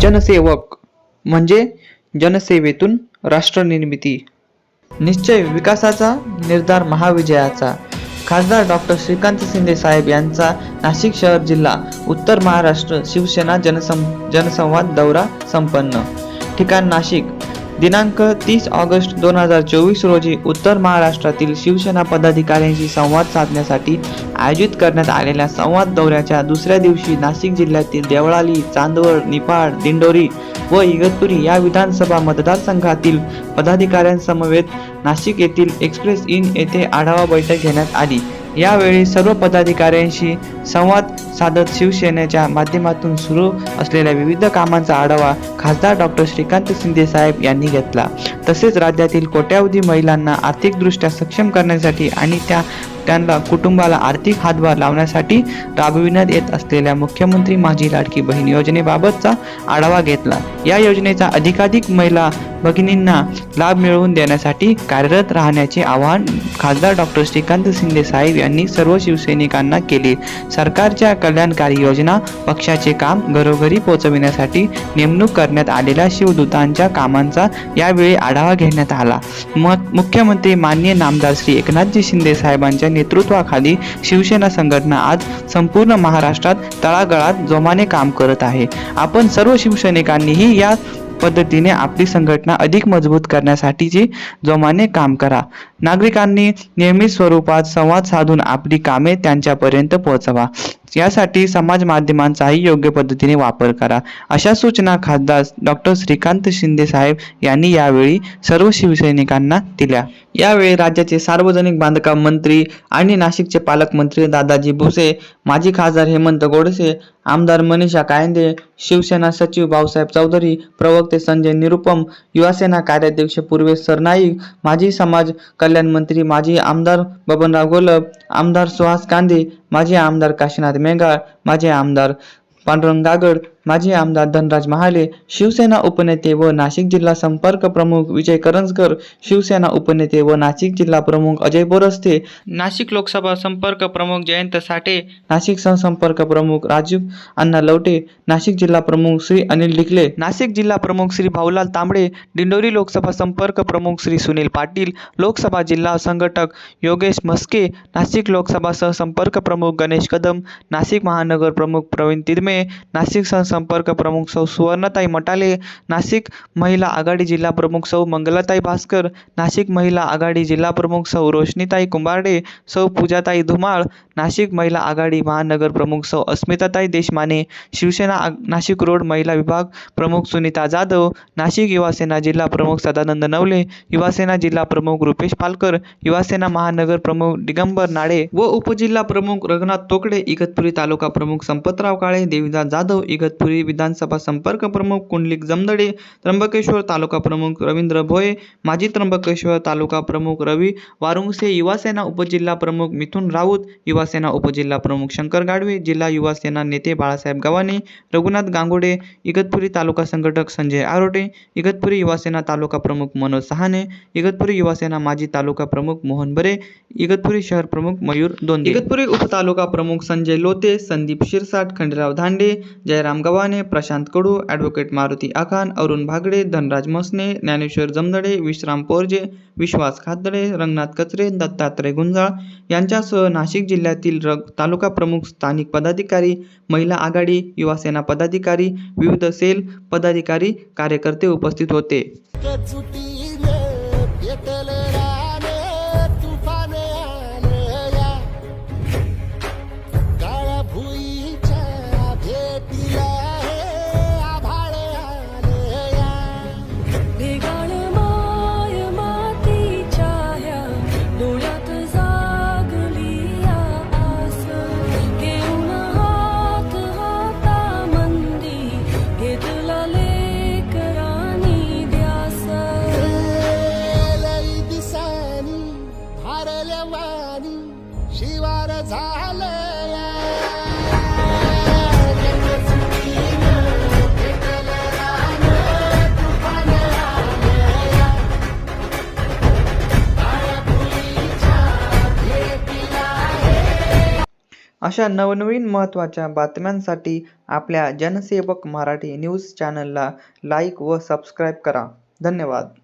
जनसेवक म्हणजे जनसेवेतून राष्ट्रनिर्मिती. निश्चय विकासाचा निर्धार महाविजयाचा. खासदार डॉक्टर श्रीकांत शिंदे साहेब यांचा नाशिक शहर जिल्हा उत्तर महाराष्ट्र शिवसेना जनसं जनसंवाद दौरा संपन्न. ठिकाण नाशिक. दिनांक तीस ऑगस्ट दोन हजार चोवीस रोजी उत्तर महाराष्ट्रातील शिवसेना पदाधिकाऱ्यांशी संवाद साधण्यासाठी आयोजित करण्यात आलेल्या संवाद दौऱ्याच्या दुसऱ्या दिवशी नाशिक जिल्ह्यातील देवळाली चांदवड निफाड दिंडोरी व इगतपुरी या विधानसभा मतदारसंघातील पदाधिकाऱ्यांसमवेत नाशिक येथील एक्सप्रेस इन येथे आढावा बैठक घेण्यात आली. यावेळी सर्व पदाधिकाऱ्यांशी संवाद साधत शिवसेनेच्या माध्यमातून सुरू असलेल्या विविध कामांचा आढावा खासदार डॉक्टर श्रीकांत शिंदे साहेब यांनी घेतला. तसेच राज्यातील कोट्यावधी महिलांना आर्थिकदृष्ट्या सक्षम करण्यासाठी आणि त्या त्यांना कुटुंबाला आर्थिक हातभार लावण्यासाठी राबविण्यात येत असलेल्या मुख्यमंत्री माझी लाडकी बहीण योजनेबाबतचा आढावा घेतला. या योजनेचा अधिकाधिक महिला भगिनींना लाभ मिळवून देण्यासाठी कार्यरत राहण्याचे आवाहन खासदार डॉक्टर श्रीकांत शिंदे साहेब यांनी सर्व शिवसैनिकांना केले. सरकारच्या कल्याणकारी योजना पक्षाचे काम घरोघरी पोहोचविण्यासाठी नेमणूक करण्यात आलेल्या शिवदूतांच्या कामांचा यावेळी आढावा घेण्यात आला. मुख्यमंत्री माननीय नामदार श्री एकनाथजी शिंदे साहेबांच्या नेतृत्वाखाली शिवसेना संघटना आज संपूर्ण महाराष्ट्रात तळागळात जोमाने काम करत आहे. आपण सर्व शिवसैनिकांनीही या पद्धतीने आपली संघटना अधिक मजबूत करण्यासाठीची जोमाने काम करा. नागरिकांनी नियमित स्वरूपात संवाद साधून आपली कामे त्यांच्यापर्यंत पोहोचवा. यासाठी समाज माध्यमांचाही योग्य पद्धतीने वापर करा. अशा सूचना खासदार डॉक्टर श्रीकांत शिंदे साहेब यांनी यावेळी सर्व शिवसैनिकांना दिल्या. यावेळी राज्याचे सार्वजनिक बांधकाम मंत्री आणि नाशिकचे पालकमंत्री दादाजी भुसे माजी खासदार हेमंत गोडसे आमदार मनीषा कायंदे शिवसेना सचिव भाऊसाहेब चौधरी प्रवक्ते संजय निरुपम युवासेना कार्याध्यक्ष पूर्वेश सरनाईक माजी समाज कल्याण मंत्री माजी आमदार बबनराव गोलब आमदार सुहास कांदे माजी आमदार काशीनाथ मेघाळ माजी आमदार पांडुरंग गागड माजी आमदार धनराज महाले शिवसेना उपनेते व नाशिक जिल्हा संपर्क प्रमुख विजय करंजकर शिवसेना उपनेते व नाशिक जिल्हा प्रमुख अजय बोरस्ते नाशिक लोकसभा संपर्क प्रमुख जयंत साठे नाशिक सहसंपर्क प्रमुख राजीव अण्णा लवटे नाशिक जिल्हा प्रमुख श्री अनिल डिकले नाशिक जिल्हा प्रमुख श्री भाऊलाल तांबडे दिंडोरी लोकसभा संपर्क प्रमुख श्री सुनील पाटील लोकसभा जिल्हा संघटक योगेश म्हस्के नाशिक लोकसभा सहसंपर्क प्रमुख गणेश कदम नाशिक महानगर प्रमुख प्रवीण तिरमे नाशिक संपर्क प्रमुख सौ सुवर्णताई मटाले नाशिक महिला आघाडी जिल्हा प्रमुख सौ मंगलाताई भास्कर नाशिक महिला आघाडी जिल्हा प्रमुख सौ रोशनीताई कुंभारडे सौ पूजाताई धुमाळ नाशिक महिला आघाडी महानगर प्रमुख सौ अस्मिताताई देशमाने शिवसेना नाशिक रोड महिला विभाग प्रमुख सुनीता जाधव नाशिक युवासेना जिल्हा प्रमुख सदानंद नवले युवासेना जिल्हा प्रमुख रुपेश पालकर युवासेना महानगर प्रमुख दिगंबर नाडे व उपजिल्हा प्रमुख रघुनाथ तोकडे इगतपुरी तालुका प्रमुख संपतराव काळे देवीदास जाधव इगत इगतपुरी विधानसभा संपर्क प्रमुख कुंडलिक जमदडे त्र्यंबकेश्वर तालुका प्रमुख रवींद्र भोये माजी त्र्यंबकेश्वर तालुका प्रमुख रवी वारुंगसे युवासेना उपजिल्हा प्रमुख मिथुन राऊत युवासेना उपजिल्हा प्रमुख शंकर गाडवे जिल्हा युवासेना नेते बाळासाहेब गव्हाणे रघुनाथ गांगुडे इगतपुरी तालुका संघटक संजय आरोटे इगतपुरी युवासेना तालुका प्रमुख मनोज सहाने इगतपुरी युवासेना माजी तालुका प्रमुख मोहन बरे इगतपुरी शहर प्रमुख मयूर दोन इगतपुरी उपतालुका प्रमुख संजय लोते संदीप शिरसाट खंडेराव धांडे जयराम गव्हाणे प्रशांत कडू ॲडव्होकेट मारुती आखान अरुण भागडे धनराज मसने ज्ञानेश्वर जमदडे विश्राम पोरजे विश्वास खातडे रंगनाथ कचरे दत्तात्रय गुंजाळ यांच्यासह नाशिक जिल्ह्यातील रग तालुका प्रमुख स्थानिक पदाधिकारी महिला आघाडी युवासेना पदाधिकारी विविध सेल पदाधिकारी कार्यकर्ते उपस्थित होते. शिवार भेटीला अशा नवनवीन महत्त्वाच्या बातम्यांसाठी आपल्या जनसेवक मराठी न्यूज चॅनलला लाईक व सबस्क्राईब करा. धन्यवाद.